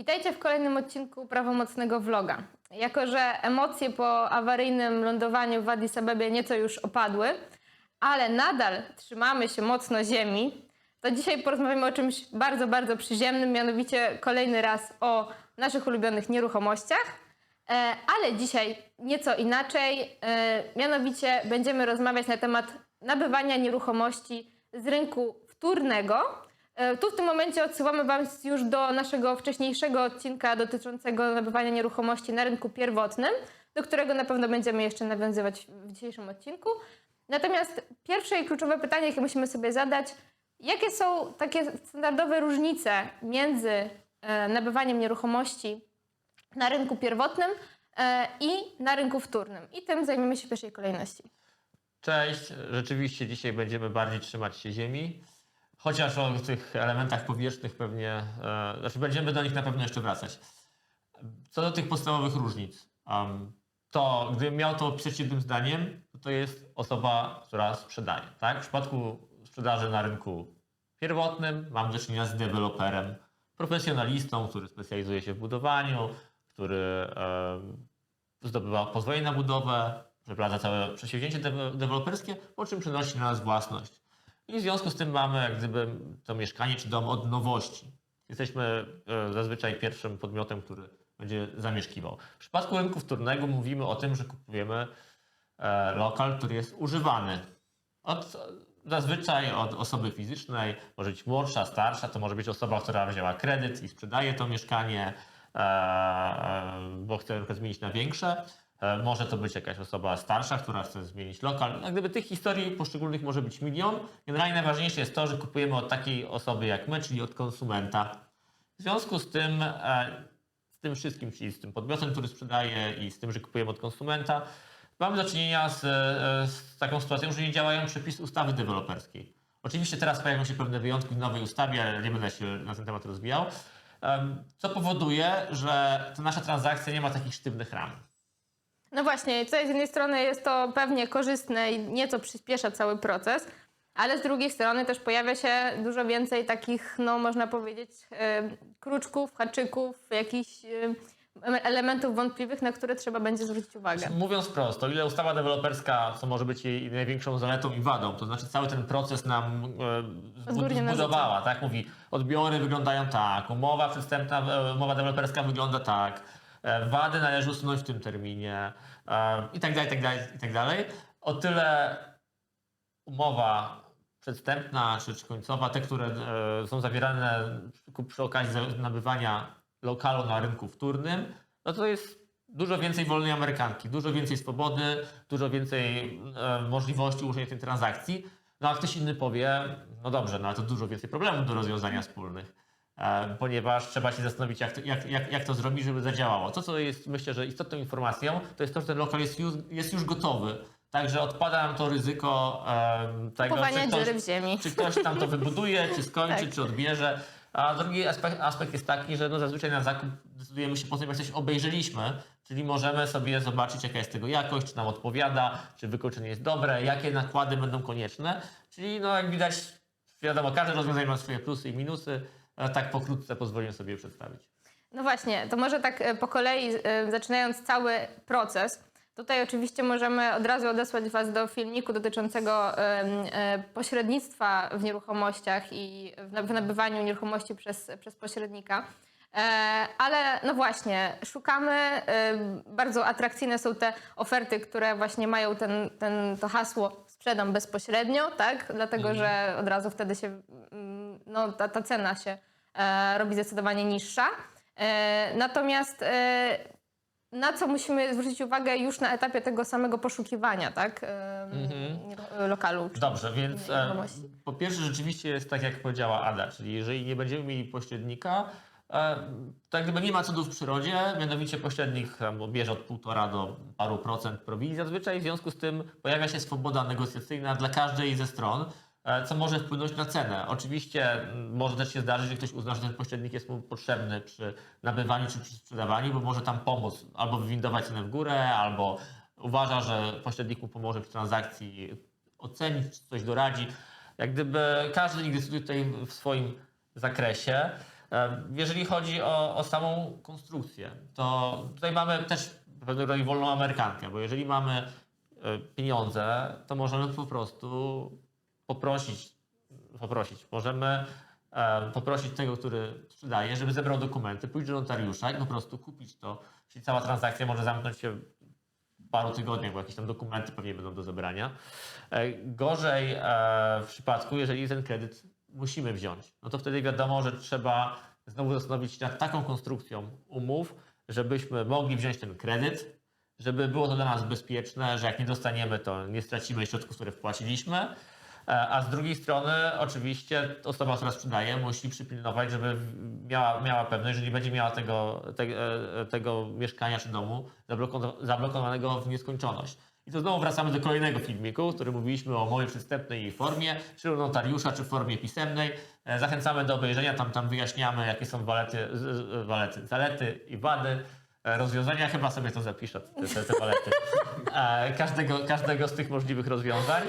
Witajcie w kolejnym odcinku prawomocnego vloga. Jako, że emocje po awaryjnym lądowaniu w Addis Abebie nieco już opadły, ale nadal trzymamy się mocno ziemi, to dzisiaj porozmawiamy o czymś bardzo, bardzo przyziemnym, mianowicie kolejny raz o naszych ulubionych nieruchomościach. E, Ale dzisiaj nieco inaczej, e, mianowicie będziemy rozmawiać na temat nabywania nieruchomości z rynku wtórnego. E, Tu w tym momencie odsyłamy Was już do naszego wcześniejszego odcinka dotyczącego nabywania nieruchomości na rynku pierwotnym, do którego na pewno będziemy jeszcze nawiązywać w dzisiejszym odcinku. Natomiast pierwsze i kluczowe pytanie, jakie musimy sobie zadać, jakie są takie standardowe różnice między e, nabywaniem nieruchomości na rynku pierwotnym e, i na rynku wtórnym. I tym zajmiemy się w pierwszej kolejności. Cześć, rzeczywiście dzisiaj będziemy bardziej trzymać się ziemi, chociaż o tych elementach powierzchnych pewnie, e, znaczy będziemy do nich na pewno jeszcze wracać. Co do tych podstawowych różnic, to gdybym miał to opisać jednym zdaniem, to, jest osoba, która sprzedaje. Tak? W przypadku sprzedaży na rynku pierwotnym mam do czynienia z deweloperem, profesjonalistą, który specjalizuje się w budowaniu, który zdobywa pozwolenie na budowę, przeprowadza całe przedsięwzięcie dewe- deweloperskie, po czym przenosi na nas własność. I w związku z tym mamy jak gdyby to mieszkanie czy dom od nowości. Jesteśmy e, zazwyczaj pierwszym podmiotem, który będzie zamieszkiwał. W przypadku rynku wtórnego mówimy o tym, że kupujemy e, lokal, który jest używany. Od, zazwyczaj od osoby fizycznej, może być młodsza, starsza, to może być osoba, która wzięła kredyt i sprzedaje to mieszkanie, e, bo chce na zmienić na większe. E, Może to być jakaś osoba starsza, która chce zmienić lokal. Jak gdyby tych historii poszczególnych może być milion. Generalnie najważniejsze jest to, że kupujemy od takiej osoby jak my, czyli od konsumenta. W związku z tym, e, z tym wszystkim, czyli z tym podmiotem, który sprzedaje i z tym, że kupujemy od konsumenta, mamy do czynienia z, e, z taką sytuacją, że nie działają przepisy ustawy deweloperskiej. Oczywiście teraz pojawią się pewne wyjątki w nowej ustawie, ale nie będę się na ten temat rozwijał, co powoduje, że ta nasza transakcja nie ma takich sztywnych ram. No właśnie, tutaj z jednej strony jest to pewnie korzystne i nieco przyspiesza cały proces, ale z drugiej strony też pojawia się dużo więcej takich, no można powiedzieć, kruczków, haczyków, jakichś elementów wątpliwych, na które trzeba będzie zwrócić uwagę. Mówiąc prosto, ile ustawa deweloperska, co może być jej największą zaletą i wadą, to znaczy cały ten proces nam e, zbudowała, tak? Mówi, odbiory wyglądają tak, umowa przystępna, e, umowa deweloperska wygląda tak, wady należy usunąć w tym terminie e, i tak dalej, i tak dalej, i tak dalej. O tyle umowa przedstępna czy, czy końcowa, te, które e, są zawierane przy, okazji nabywania lokalu na rynku wtórnym, no to jest dużo więcej wolnej amerykanki, dużo więcej swobody, dużo więcej e, możliwości ułożenia tej transakcji. No a ktoś inny powie, no dobrze, no ale to dużo więcej problemów do rozwiązania wspólnych, e, ponieważ trzeba się zastanowić, jak to, jak, jak, jak to zrobić, żeby zadziałało. To, co jest myślę, że istotną informacją, to jest to, że ten lokal jest już, jest już gotowy. Także odpada nam to ryzyko e, tego, Kupowania czy ktoś, w ziemi. czy ktoś tam to wybuduje, czy skończy, Tak. czy odbierze. A drugi aspekt, aspekt jest taki, że no zazwyczaj na zakup decydujemy się po tym, jak coś obejrzeliśmy, czyli możemy sobie zobaczyć, jaka jest tego jakość, czy nam odpowiada, czy wykończenie jest dobre, jakie nakłady będą konieczne. Czyli no jak widać, wiadomo, każde rozwiązanie ma swoje plusy i minusy. Tak pokrótce pozwolę sobie przedstawić. No właśnie, to może tak e, po kolei, e, zaczynając cały proces. Tutaj oczywiście możemy od razu odesłać Was do filmiku dotyczącego e, pośrednictwa w nieruchomościach i w na- w nabywaniu nieruchomości przez, przez pośrednika. Ale no właśnie, szukamy, bardzo atrakcyjne są te oferty, które właśnie mają ten, ten, to hasło sprzedam bezpośrednio, tak? Dlatego, że od razu wtedy się, mm, no ta, ta cena się robi zdecydowanie niższa. E, Natomiast e, na co musimy zwrócić uwagę już na etapie tego samego poszukiwania, tak? E, nieruch- Lokalu. czy- Dobrze, więc e, po pierwsze rzeczywiście jest tak, jak powiedziała Ada, czyli jeżeli nie będziemy mieli pośrednika, e, to jak gdyby nie ma cudów w przyrodzie, mianowicie pośrednik tam bierze od półtora do paru procent prowizji zazwyczaj, w związku z tym pojawia się swoboda negocjacyjna dla każdej ze stron, e, co może wpłynąć na cenę. Oczywiście m, może też się zdarzyć, że ktoś uzna, że ten pośrednik jest mu potrzebny przy nabywaniu czy przy sprzedawaniu, bo może tam pomóc albo wywindować cenę w górę, albo uważa, że pośrednik mu pomoże przy transakcji ocenić, czy coś doradzi. Jak gdyby każdy decyduje tutaj w swoim zakresie. E, Jeżeli chodzi o, o samą konstrukcję, to tutaj mamy też pewnego rodzaju wolną amerykankę, bo jeżeli mamy e, pieniądze, to możemy po prostu poprosić, poprosić, możemy poprosić tego, który sprzedaje, żeby zebrał dokumenty, pójść do notariusza i po prostu kupić to. Czyli cała transakcja może zamknąć się w paru tygodniach, bo jakieś tam dokumenty pewnie będą do zebrania. E, Gorzej e, w przypadku, jeżeli ten kredyt musimy wziąć, no to wtedy wiadomo, że trzeba znowu zastanowić się nad taką konstrukcją umów, żebyśmy mogli wziąć ten kredyt, żeby było to dla nas bezpieczne, że jak nie dostaniemy, to nie stracimy środków, które wpłaciliśmy. E, A z drugiej strony, oczywiście, osoba, która sprzedaje, musi przypilnować, żeby miała, miała pewność, że nie będzie miała tego, te, e, tego mieszkania czy domu zabloko- zablokowanego w nieskończoność. I to znowu wracamy do kolejnego filmiku, w którym mówiliśmy o mowie przystępnej formie, czy u notariusza, czy w formie pisemnej. E, Zachęcamy do obejrzenia, tam, tam wyjaśniamy, jakie są walety, walety, zalety i wady rozwiązania. Chyba sobie to zapiszę, te, te, te Każdego, każdego z tych możliwych rozwiązań.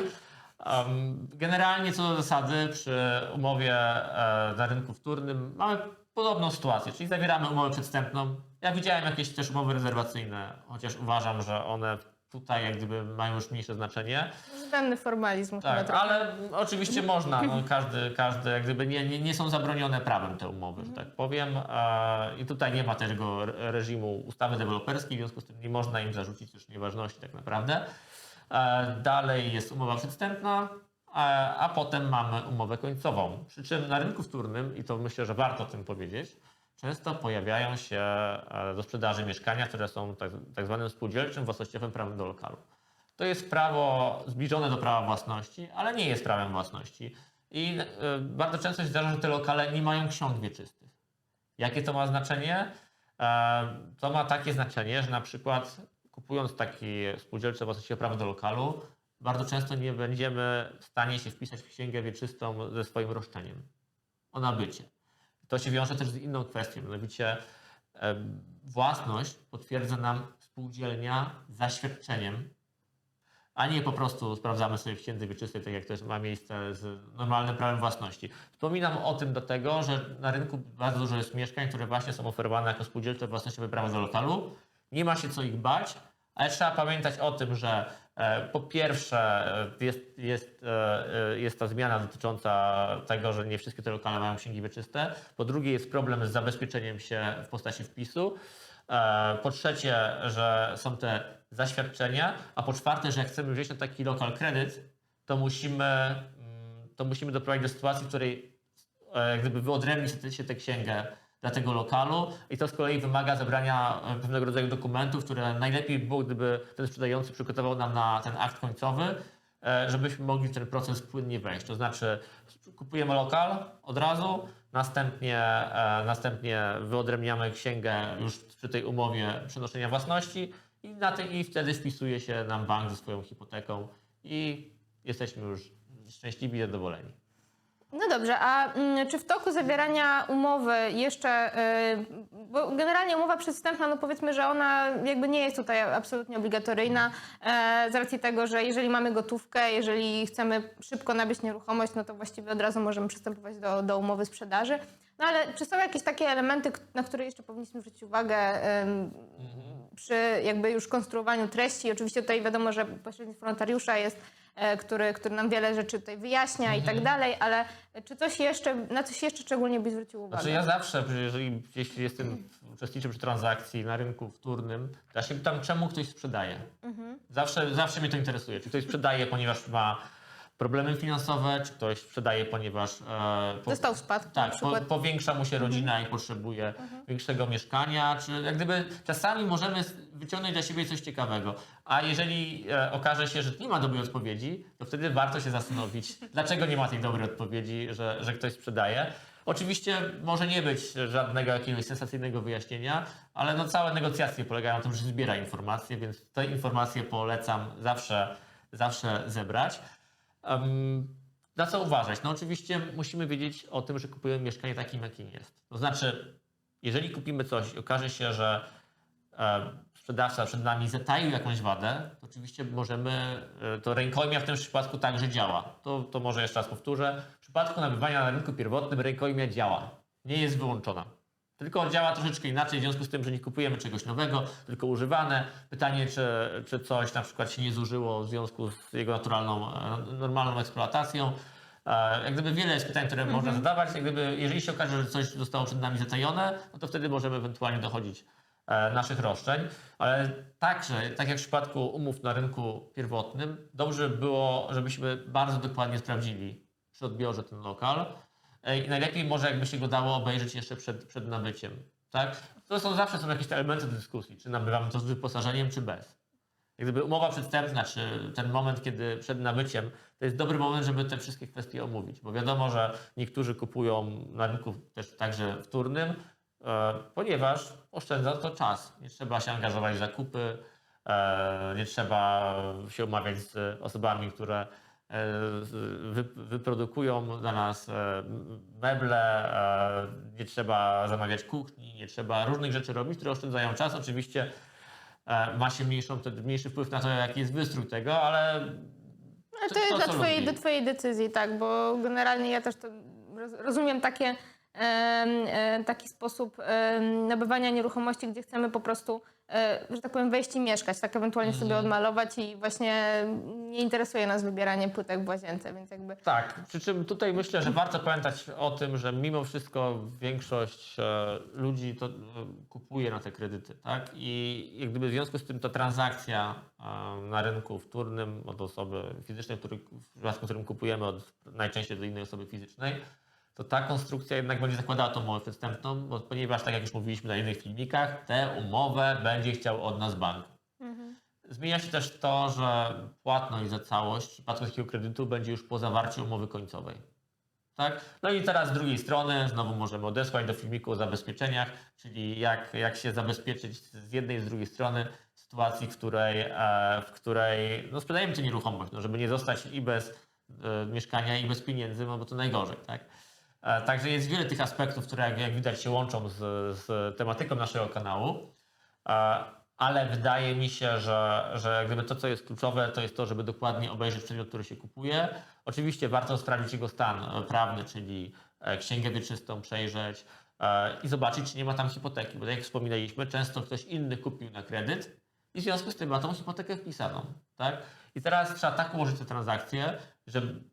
Generalnie co do zasady przy umowie e, na rynku wtórnym mamy podobną sytuację, czyli zawieramy umowę przedstępną. Ja widziałem jakieś też umowy rezerwacyjne, chociaż uważam, że one tutaj jak gdyby mają już mniejsze znaczenie. Zbędny formalizm Tak, ale oczywiście można, no, każdy, każdy jak gdyby nie, nie, nie są zabronione prawem te umowy, że tak powiem. E, I tutaj nie ma tego re- reżimu ustawy deweloperskiej, w związku z tym nie można im zarzucić już nieważności tak naprawdę. E, Dalej jest umowa przedstępna, a, a potem mamy umowę końcową. Przy czym na rynku wtórnym, i to myślę, że warto o tym powiedzieć, często pojawiają się e, do sprzedaży mieszkania, które są tak, tak zwanym spółdzielczym własnościowym prawem do lokalu. To jest prawo zbliżone do prawa własności, ale nie jest prawem własności. I e, bardzo często się zdarza, że te lokale nie mają ksiąg wieczystych. Jakie to ma znaczenie? E, To ma takie znaczenie, że na przykład kupując taki spółdzielcze własnościowe prawo do lokalu, bardzo często nie będziemy w stanie się wpisać w księgę wieczystą ze swoim roszczeniem o nabycie. To się wiąże też z inną kwestią, mianowicie własność potwierdza nam spółdzielnia zaświadczeniem, a nie po prostu sprawdzamy sobie w księdze wieczystej, tak jak to ma miejsce z normalnym prawem własności. Wspominam o tym dlatego, że na rynku bardzo dużo jest mieszkań, które właśnie są oferowane jako spółdzielcze własnościowe prawo do lokalu. Nie ma się co ich bać, ale trzeba pamiętać o tym, że e, po pierwsze e, jest, jest, e, jest ta zmiana dotycząca tego, że nie wszystkie te lokale mają księgi wieczyste. Po drugie jest problem z zabezpieczeniem się w postaci wpisu. Po trzecie, że są te zaświadczenia, a po czwarte, że jak chcemy wziąć na taki lokal kredyt, to musimy, mm, to musimy doprowadzić do sytuacji, w której jak gdyby się tę księgę dla tego lokalu i to z kolei wymaga zebrania e, pewnego rodzaju dokumentów, które najlepiej by było, gdyby ten sprzedający przygotował nam na ten akt końcowy, e, żebyśmy mogli w ten proces płynnie wejść. To znaczy kupujemy lokal od razu, następnie, e, następnie wyodrębniamy księgę już przy tej umowie przenoszenia własności i, na tej, i wtedy wpisuje się nam bank ze swoją hipoteką i jesteśmy już szczęśliwi i zadowoleni. No dobrze, a mm, czy w toku zawierania umowy jeszcze, y, bo generalnie umowa przedstępna, no powiedzmy, że ona jakby nie jest tutaj absolutnie obligatoryjna e, z racji tego, że jeżeli mamy gotówkę, jeżeli chcemy szybko nabyć nieruchomość, no to właściwie od razu możemy przystępować do, do umowy sprzedaży. No ale czy są jakieś takie elementy, na które jeszcze powinniśmy zwrócić uwagę em, przy jakby już konstruowaniu treści? Oczywiście tutaj wiadomo, że pośrednictwo notariusza jest e, który, który nam wiele rzeczy tutaj wyjaśnia i tak dalej, ale czy coś jeszcze, na coś jeszcze szczególnie byś zwrócił uwagę? Znaczy ja zawsze, jeżeli gdzieś jestem, uczestniczę przy transakcji na rynku wtórnym, to ja się pytam, czemu ktoś sprzedaje. Zawsze, zawsze mnie to interesuje. Czy ktoś sprzedaje, ponieważ ma problemy finansowe, czy ktoś sprzedaje, ponieważ e, Dostał spadek na tak, po, powiększa mu się rodzina i potrzebuje większego mieszkania, czy jak gdyby czasami możemy wyciągnąć dla siebie coś ciekawego. A jeżeli e, okaże się, że nie ma dobrej odpowiedzi, to wtedy warto się zastanowić, dlaczego nie ma tej dobrej odpowiedzi, że, że ktoś sprzedaje. Oczywiście może nie być żadnego jakiegoś sensacyjnego wyjaśnienia, ale no całe negocjacje polegają na tym, że zbiera informacje, więc te informacje polecam zawsze, zawsze zebrać. Na co uważać? No oczywiście musimy wiedzieć o tym, że kupujemy mieszkanie takim, jakim jest. To znaczy, jeżeli kupimy coś i okaże się, że sprzedawca przed nami zataił jakąś wadę, to oczywiście możemy, e, to rękojmia w tym przypadku także działa. To, to może jeszcze raz powtórzę. W przypadku nabywania na rynku pierwotnym rękojmia działa. nie jest wyłączona. Tylko działa troszeczkę inaczej, w związku z tym, że nie kupujemy czegoś nowego, tylko używane. Pytanie, czy, czy coś na przykład się nie zużyło w związku z jego naturalną, e, normalną eksploatacją. E, Jak gdyby wiele jest pytań, które można zadawać. Jak gdyby, jeżeli się okaże, że coś zostało przed nami zatajone, no to wtedy możemy ewentualnie dochodzić e, naszych roszczeń. Ale także, tak jak w przypadku umów na rynku pierwotnym, dobrze by było, żebyśmy bardzo dokładnie sprawdzili przy odbiorze ten lokal. I najlepiej może jakby się go dało obejrzeć jeszcze przed, przed nabyciem. Tak? To są zawsze są jakieś te elementy dyskusji, czy nabywamy to z wyposażeniem, czy bez. Jak gdyby umowa przedstępna, czy ten moment, kiedy przed nabyciem, to jest dobry moment, żeby te wszystkie kwestie omówić. Bo wiadomo, że niektórzy kupują na rynku też także wtórnym, e, ponieważ oszczędza to czas. Nie trzeba się angażować w zakupy, e, nie trzeba się umawiać z osobami, które wyprodukują dla nas e, meble, e, nie trzeba zamawiać kuchni, nie trzeba różnych rzeczy robić, które oszczędzają czas. Oczywiście e, ma się mniejszą, mniejszy wpływ na to, jaki jest wystrój tego, ale To- to jest to, do twojej, do twojej decyzji, tak, bo generalnie ja też rozumiem takie, e, taki sposób nabywania nieruchomości, gdzie chcemy po prostu, e, że tak powiem, wejść i mieszkać, tak ewentualnie sobie Mhm. odmalować i właśnie nie interesuje nas wybieranie płytek w łazience, więc jakby Tak, przy czym tutaj myślę, że warto pamiętać o tym, że mimo wszystko większość e, ludzi to e, kupuje na te kredyty, tak? I jak gdyby w związku z tym ta transakcja na rynku wtórnym od osoby fizycznej, który, w przypadku którym kupujemy od najczęściej do innej osoby fizycznej, to ta konstrukcja jednak będzie zakładała tą umowę przedstępną, bo, ponieważ tak jak już mówiliśmy na innych filmikach, tę umowę będzie chciał od nas bank. Zmienia się też to, że płatność za całość w przypadku takiego kredytu będzie już po zawarciu umowy końcowej. Tak? No i teraz z drugiej strony znowu możemy odesłać do filmiku o zabezpieczeniach, czyli jak, jak się zabezpieczyć z jednej i z drugiej strony w sytuacji, w której, e, w której no sprzedajemy tę nieruchomość, no żeby nie zostać i bez e, mieszkania, i bez pieniędzy, no bo to najgorzej. Tak? E, Także jest wiele tych aspektów, które jak, widać się łączą z, z tematyką naszego kanału. E, Ale wydaje mi się, że, że gdyby to, co jest kluczowe, to jest to, żeby dokładnie obejrzeć przedmiot, który się kupuje. Oczywiście warto sprawdzić jego stan prawny, czyli e, księgę wieczystą przejrzeć i zobaczyć, czy nie ma tam hipoteki. Bo tak jak wspominaliśmy, często ktoś inny kupił na kredyt i w związku z tym ma tą hipotekę wpisaną. Tak? I teraz trzeba tak ułożyć tę transakcję, żeby,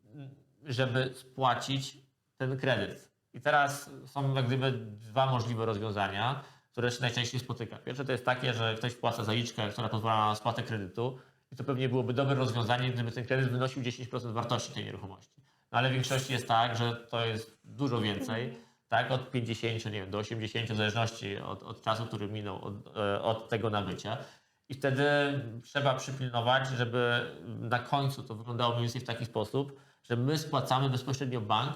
żeby spłacić ten kredyt. I teraz są jak gdyby dwa możliwe rozwiązania, które się najczęściej spotyka. Pierwsze to jest takie, że ktoś wpłaca zaliczkę, która pozwala na spłatę kredytu i to pewnie byłoby dobre rozwiązanie, gdyby ten kredyt wynosił 10% wartości tej nieruchomości. No ale w większości jest tak, że to jest dużo więcej, tak, od 50 nie wiem, do 80 w zależności od, od czasu, który minął od, e, od tego nabycia. I wtedy trzeba przypilnować, żeby na końcu to wyglądało mniej więcej w taki sposób, że my spłacamy bezpośrednio bank,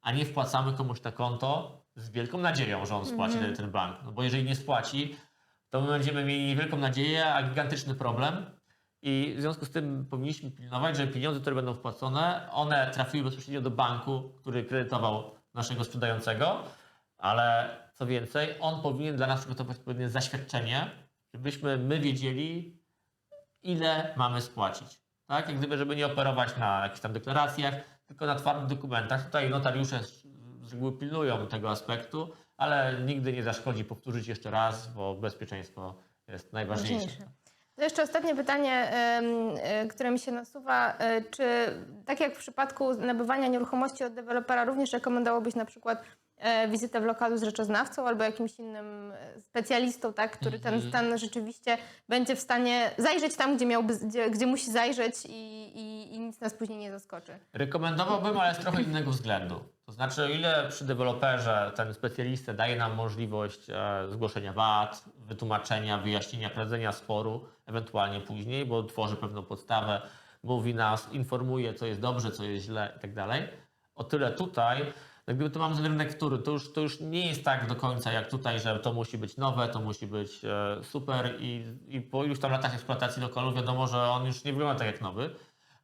a nie wpłacamy komuś na konto z wielką nadzieją, że on spłaci ten, ten bank. No bo jeżeli nie spłaci, to my będziemy mieli wielką nadzieję, a gigantyczny problem. I w związku z tym powinniśmy pilnować, że pieniądze, które będą wpłacone, one trafiły bezpośrednio do banku, który kredytował naszego sprzedającego, ale co więcej, on powinien dla nas przygotować odpowiednie zaświadczenie, żebyśmy my wiedzieli, ile mamy spłacić. Tak? Jak gdyby, żeby nie operować na jakichś tam deklaracjach, tylko na twardych dokumentach. Tutaj notariusze z reguły pilnują tego aspektu, ale nigdy nie zaszkodzi powtórzyć jeszcze raz, bo bezpieczeństwo jest najważniejsze. Ważniejsze. To jeszcze ostatnie pytanie, e, które mi się nasuwa. E, Czy tak jak w przypadku nabywania nieruchomości od dewelopera, również rekomendowałobyś na przykład wizytę w lokalu z rzeczoznawcą albo jakimś innym e, specjalistą, tak, który ten Mhm. stan rzeczywiście będzie w stanie zajrzeć tam, gdzie, miałby, gdzie, gdzie musi zajrzeć i, i, i nic nas później nie zaskoczy? Rekomendowałbym, ale z trochę innego względu. To znaczy, o ile przy deweloperze ten specjalista daje nam możliwość e, zgłoszenia wad, wytłumaczenia, wyjaśnienia, prowadzenia sporu, ewentualnie później, bo tworzy pewną podstawę, mówi nas, informuje, co jest dobrze, co jest źle i tak dalej. O tyle tutaj, jak gdyby to mamy ten rynek wtóry, to już, to już nie jest tak do końca jak tutaj, że to musi być nowe, to musi być e, super i, i po iluś tam latach eksploatacji lokalu wiadomo, że on już nie wygląda tak jak nowy,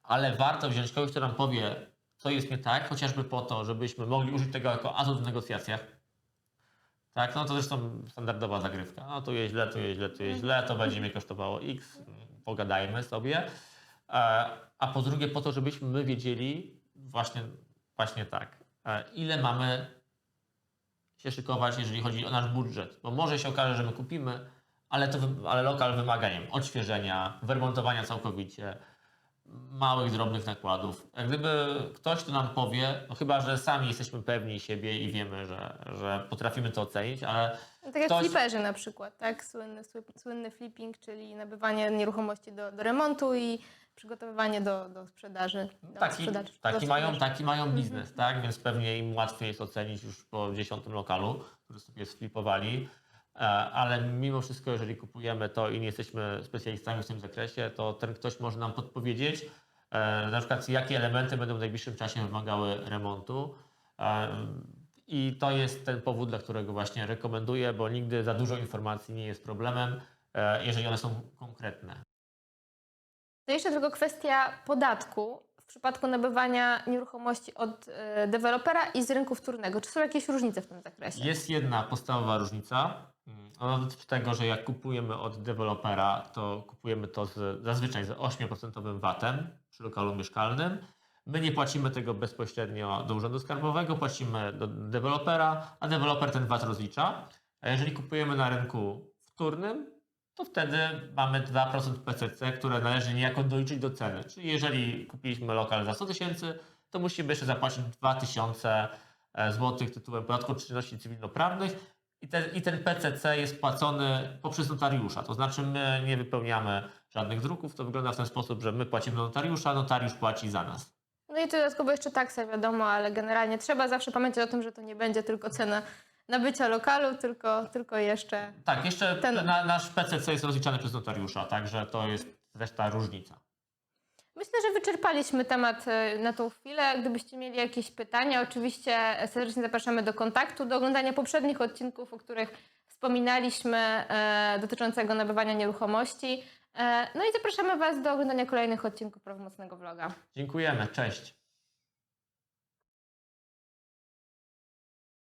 ale warto wziąć kogoś, kto nam powie, co jest nie tak, chociażby po to, żebyśmy mogli użyć tego jako atut w negocjacjach. Tak, no to zresztą standardowa zagrywka. No tu jest źle, tu jest źle, tu jest źle, to będzie mnie kosztowało X, pogadajmy sobie. E, A po drugie po to, żebyśmy my wiedzieli właśnie, właśnie tak, ile mamy, się szykować, jeżeli chodzi o nasz budżet, bo może się okaże, że my kupimy, ale, to, ale lokal wymaga nie wiem, odświeżenia, wyremontowania całkowicie, małych, drobnych nakładów. Jak gdyby ktoś tu nam powie, no chyba, że sami jesteśmy pewni siebie i wiemy, że, że potrafimy to ocenić, ale Tak jak Ktoś- fliperzy na przykład, tak? Słynny, sły- słynny flipping, czyli nabywanie nieruchomości do, do remontu i przygotowywanie do, do sprzedaży. Do taki, sprzedaży, do taki, mają, sprzedaży. taki mają biznes, tak? Więc pewnie im łatwiej jest ocenić już po dziesiątym lokalu, który sobie sflipowali. E, Ale mimo wszystko, jeżeli kupujemy to i nie jesteśmy specjalistami w tym zakresie, to ten ktoś może nam podpowiedzieć, e, na przykład jakie elementy będą w najbliższym czasie wymagały remontu. E, I to jest ten powód, dla którego właśnie rekomenduję, bo nigdy za dużo informacji nie jest problemem, jeżeli one są konkretne. To jeszcze tylko kwestia podatku w przypadku nabywania nieruchomości od e, dewelopera i z rynku wtórnego. Czy są jakieś różnice w tym zakresie? Jest jedna podstawowa różnica. Mm, Ona dotyczy tego, że jak kupujemy od dewelopera, to kupujemy to z, zazwyczaj z 8% VAT-em przy lokalu mieszkalnym. My nie płacimy tego bezpośrednio do Urzędu Skarbowego, płacimy do dewelopera, a deweloper ten VAT rozlicza. A jeżeli kupujemy na rynku wtórnym, to wtedy mamy 2% PCC, które należy niejako doliczyć do ceny. Czyli jeżeli kupiliśmy lokal za 100 tysięcy, to musimy jeszcze zapłacić 2000 zł tytułem podatku od czynności cywilnoprawnych i ten, i ten PCC jest płacony poprzez notariusza. To znaczy my nie wypełniamy żadnych druków. To wygląda w ten sposób, że my płacimy notariusza, notariusz płaci za nas. No i dodatkowo jeszcze taksa, wiadomo, ale generalnie trzeba zawsze pamiętać o tym, że to nie będzie tylko cena nabycia lokalu, tylko, tylko jeszcze Tak, jeszcze Ten- na, nasz PCC jest rozliczany przez notariusza, także to jest też ta różnica. Myślę, że wyczerpaliśmy temat e, na tą chwilę. Gdybyście mieli jakieś pytania, oczywiście serdecznie zapraszamy do kontaktu, do oglądania poprzednich odcinków, o których wspominaliśmy, e, dotyczącego nabywania nieruchomości. E, no i zapraszamy Was do oglądania kolejnych odcinków prawomocnego vloga. Dziękujemy, cześć.